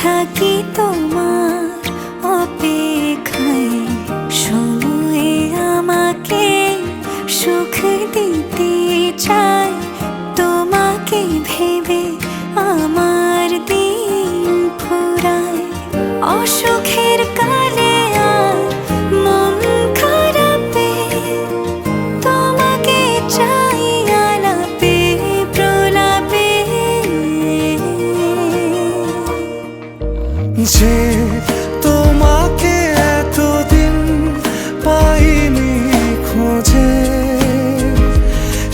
থাকি তোমার যে তোমাকে এতদিন পাইনি খুঁজে,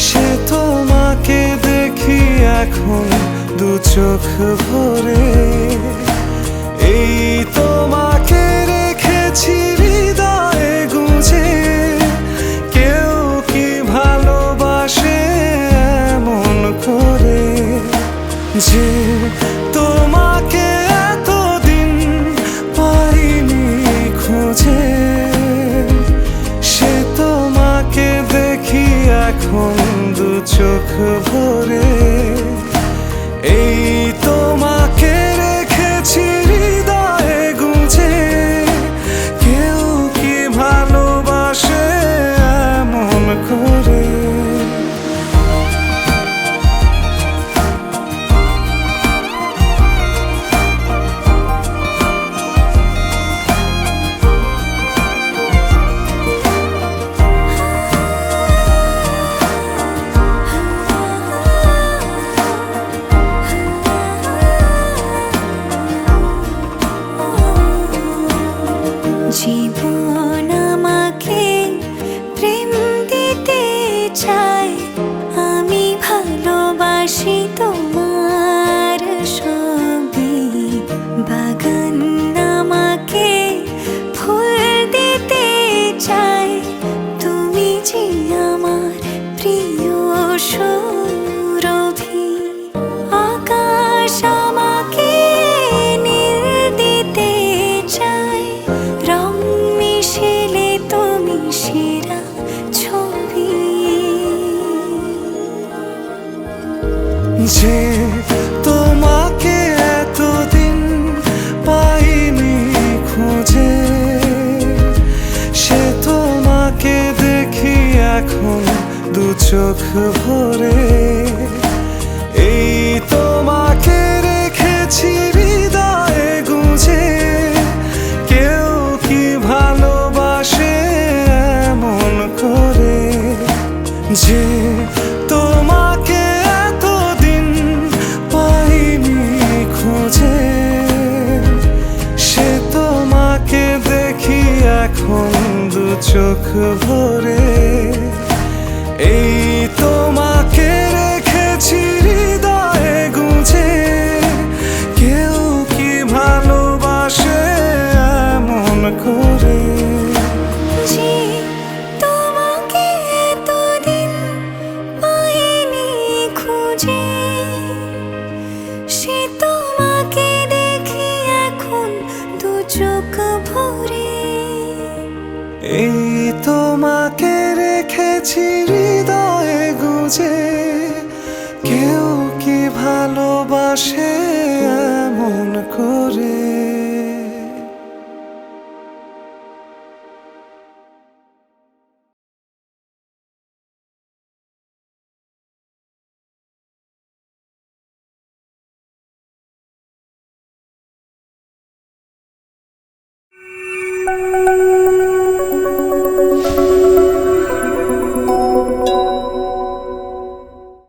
সে তোমাকে দেখি এখন দু চোখ ভরে। এই তোমাকে রেখেছি হৃদয়ে গুঁজে, কেউ কি ভালোবাসে এমন করে? যে 一步。সেরা ছবি। যে তোমাকে এতদিন পাইনি খুঁজে সে তোমাকে দেখি এখন দু চোখ ভরে। তোমাকে এতদিন পাইনি খুঁজে। সে তোমাকে দেখি এখন চোখ ভরে। এই এই তোমাকে রেখেছি হৃদয়ে গুজে। কেউ কি ভালোবাসে?